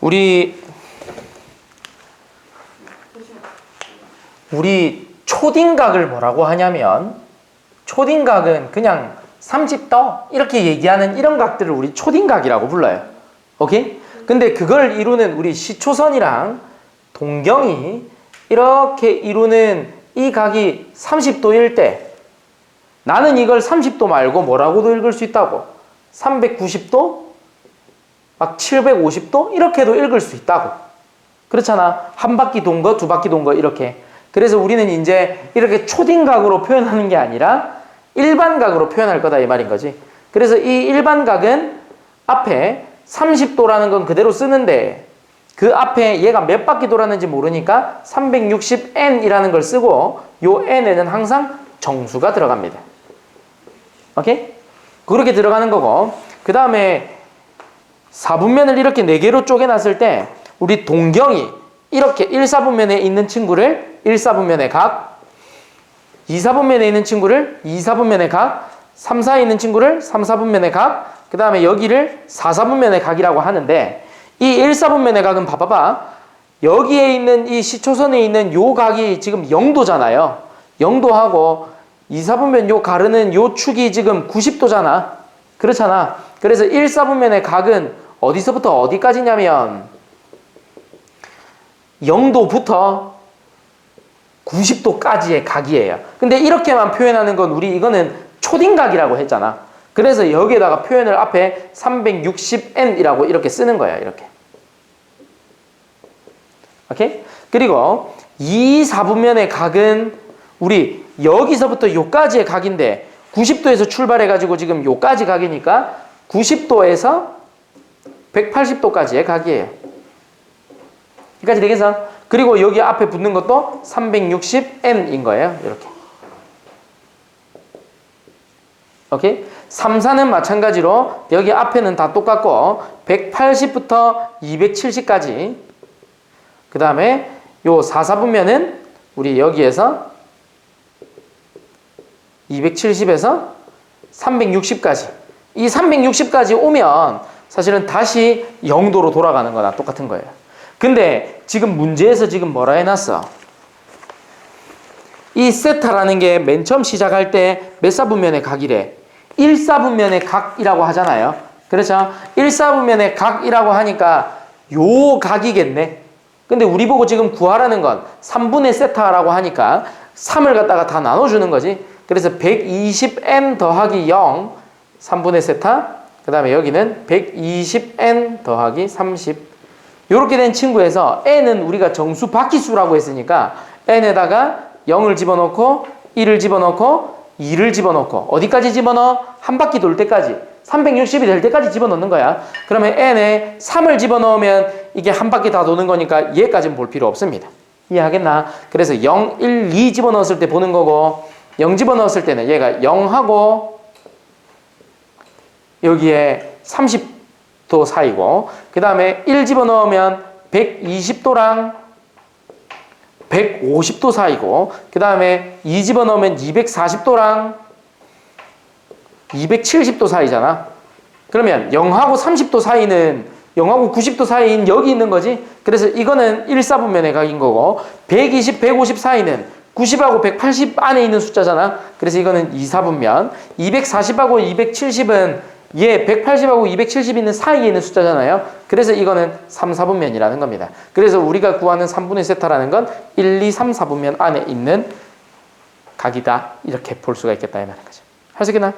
우리 우리 초딩각을 뭐라고 하냐면 초딩각은 그냥 30도 이렇게 얘기하는 이런 각들을 우리 초딩각이라고 불러요. 오케이? 근데 그걸 이루는 우리 시초선이랑 동경이 이렇게 이루는 이 각이 30도일 때 나는 이걸 30도 말고 뭐라고도 읽을 수 있다고 390도 막 750도 이렇게도 읽을 수 있다고. 그렇잖아. 한 바퀴 돈 거 두 바퀴 돈 거 이렇게. 그래서 우리는 이제 이렇게 초딩각으로 표현하는 게 아니라 일반각으로 표현할 거다 이 말인 거지. 그래서 이 일반각은 앞에 30도라는 건 그대로 쓰는데 그 앞에 얘가 몇 바퀴 돌았는지 모르니까 360n이라는 걸 쓰고 요 n에는 항상 정수가 들어갑니다. 오케이? 그렇게 들어가는 거고. 그 다음에 4분면을 이렇게 4개로 쪼개놨을 때 우리 동경이 이렇게 1, 4분면에 있는 친구를 1, 4분면의 각 2, 4분면에 있는 친구를 2, 4분면의 각 3, 4에 있는 친구를 3, 4분면의 각 그 다음에 여기를 4, 4분면의 각이라고 하는데 이 1, 4분면의 각은 봐봐봐. 여기에 있는 이 시초선에 있는 요 각이 지금 0도잖아요. 0도하고 2, 4분면 요 가르는 요 축이 지금 90도잖아. 그렇잖아. 그래서 1, 4분면의 각은 어디서부터 어디까지냐면 0도부터 90도까지의 각이에요. 근데 이렇게만 표현하는 건 우리 이거는 초딩각이라고 했잖아. 그래서 여기에다가 표현을 앞에 360n이라고 이렇게 쓰는 거야. 이렇게. 오케이? 그리고 2, 4분면의 각은 우리 여기서부터 요까지의 각인데 90도에서 출발해가지고 지금 요까지 각이니까 90도에서 180도까지의 각이에요. 여기까지 되겠어? 그리고 여기 앞에 붙는 것도 360n인 거예요. 이렇게. 오케이? 3, 4는 마찬가지로 여기 앞에는 다 똑같고 180부터 270까지 그 다음에 요 4, 4분면은 우리 여기에서 270에서 360까지 이 360까지 오면 사실은 다시 0도로 돌아가는 거나 똑같은 거예요. 근데 지금 문제에서 지금 뭐라 해놨어? 이 세타라는 게 맨 처음 시작할 때 몇 사분면의 각이래? 1사분면의 각이라고 하잖아요. 그렇죠? 1사분면의 각이라고 하니까 요 각이겠네. 근데 우리 보고 지금 구하라는 건 3분의 세타라고 하니까 3을 갖다가 다 나눠주는 거지. 그래서 120n 더하기 0, 3분의 세타. 그 다음에 여기는 120n 더하기 30. 이렇게 된 친구에서 n은 우리가 정수 바퀴수라고 했으니까 n에다가 0을 집어넣고 1을 집어넣고 2를 집어넣고 어디까지 집어넣어? 한 바퀴 돌 때까지 360이 될 때까지 집어넣는 거야 그러면 n에 3을 집어넣으면 이게 한 바퀴 다 도는 거니까 얘까지는 볼 필요 없습니다 이해하겠나? 그래서 0, 1, 2 집어넣었을 때 보는 거고 0 집어넣었을 때는 얘가 0하고 여기에 30도 사이고 그 다음에 1 집어넣으면 120도랑 150도 사이고 그 다음에 2 집어넣으면 240도랑 270도 사이잖아. 그러면 0하고 30도 사이는 0하고 90도 사이인 여기 있는 거지. 그래서 이거는 1, 4분면의 각인 거고 120, 150 사이는 90하고 180 안에 있는 숫자잖아. 그래서 이거는 2, 4분면 240하고 270은 얘 180하고 270 있는 사이에 있는 숫자잖아요. 그래서 이거는 3, 4분면이라는 겁니다. 그래서 우리가 구하는 3분의 세타라는 건 1, 2, 3, 4분면 안에 있는 각이다. 이렇게 볼 수가 있겠다 이 말인 거죠. 할 수 있겠나?